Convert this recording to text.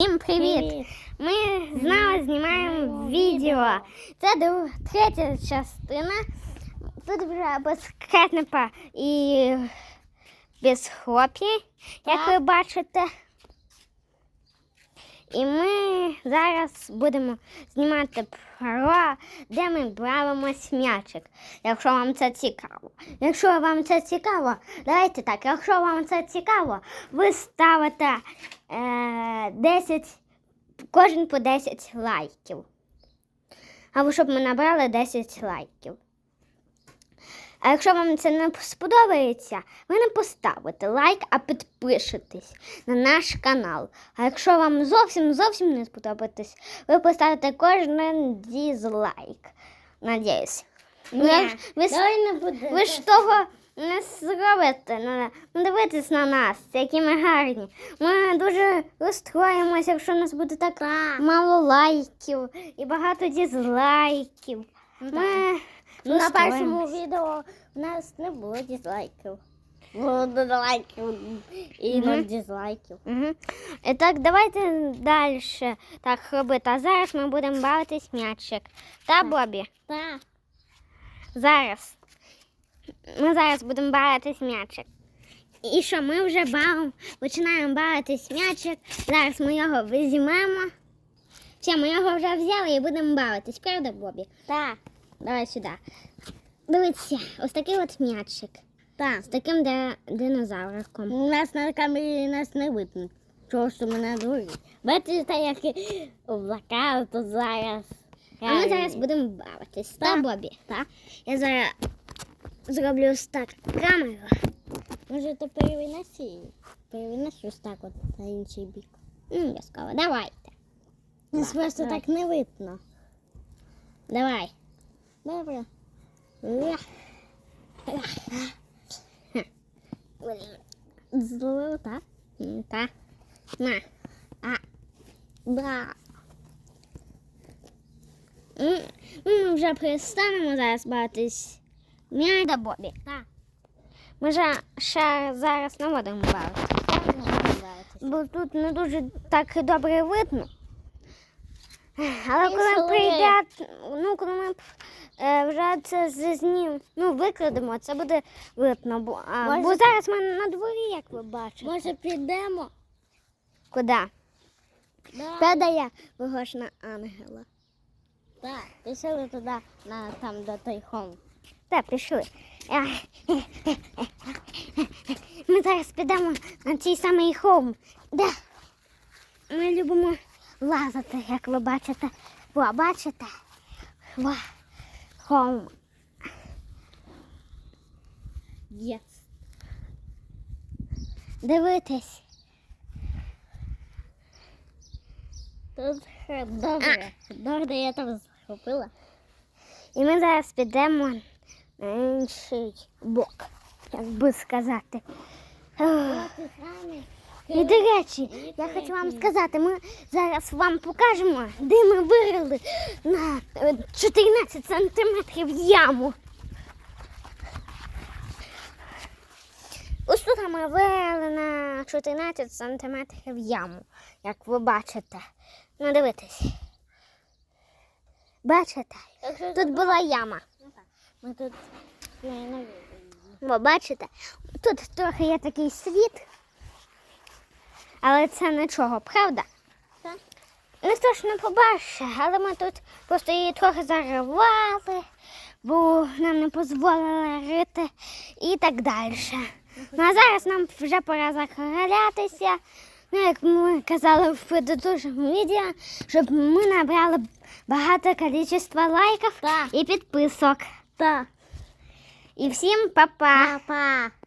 Всім привіт! Ми знову знімаємо відео. Це друг- третя частина. Тут вже без кетнепа і без хлоп'я, як ви бачите. І ми зараз будемо знімати про, де ми бавимось м'ячик, якщо вам це цікаво. Якщо вам це цікаво, давайте так, якщо вам це цікаво, ви ставите 10, кожен по 10 лайків. Або щоб ми набрали 10 лайків. А якщо вам це не сподобається, ви не поставите лайк, а підпишетесь на наш канал. А якщо вам зовсім зовсім не сподобається, ви поставите кожен дізлайк. Надіюсь. Ж- ви, Давай не буде. ви ж того не зробите. Ну, ну, дивитесь на нас, які ми гарні. Ми дуже розстроїмося, якщо у нас буде так мало лайків і багато дізлайків. Ми Ну, на першому відео у нас не було дизлайків і. Угу. І так, давайте далі так робити. А зараз ми будемо бавитись м'ячик. Та, Бобі? Так. Зараз. Ми зараз будемо бавитись м'ячик. І що ми вже бавимо, починаємо бавитись м'ячик. Зараз ми його візьмемо. Все, ми його вже взяли і будемо бавитись, правда, Бобі? Так. Давай сюди. Дивіться, ось такий от м'ячик. Так. З таким ди- динозавриком. У нас на камері нас не видно. Чого що ми на дворі. Бачите, як облака тут зараз. А ми зараз будемо бавитись. Та, Так. Бобі? Так. Я зараз зроблю ось так камеру. Може, то перевинеси. Перевинеси ось так от на інший бік. Ну, обов'язково. Давайте. Нас Так, просто давай. так не видно. Давай. Добре. Зловив, так? Так. На. А. Да. М, Ми вже перестанемо зараз бавитись. М'яй да Бобі. Так. Ми вже ще зараз не будемо бавитись. Бо тут не дуже так і добре видно. Але коли прийде, ну коли ми е, вже це знім, ну викладемо, це буде видно. Бо, а, Може- бо зараз ми на дворі, як ви бачите. Може, підемо? Куди? Да. Передає вигош на ангела. Так, пішли туди, на, там, до той холм. Так, пішли. Ми зараз підемо на цей самий холм. Де ми любимо лазити, як ви бачите. Во, бачите? Во, холм. Єс. Дивитись. Тут добре. Добре, я там захопила. І ми зараз підемо на інший бок, як би сказати. І до речі, я хочу вам сказати, ми зараз вам покажемо, де ми вирили на е, 14 сантиметрів яму. Ось тут ми вирили на 14 сантиметрів яму, як ви бачите. Ну, дивитесь. Бачите? Тут була яма. Ми тут. Ви бачите? Тут трохи є такий світ. Але це нічого, правда? Так. Не побачить, але ми тут просто її трохи заривали, бо нам не дозволили рити і так далі. Ну а зараз нам вже пора закалятися. Ну, як ми казали в предыдущому відео, щоб ми набрали багато кількість лайків Так. і підписок. Так. І всім па-па! Папа.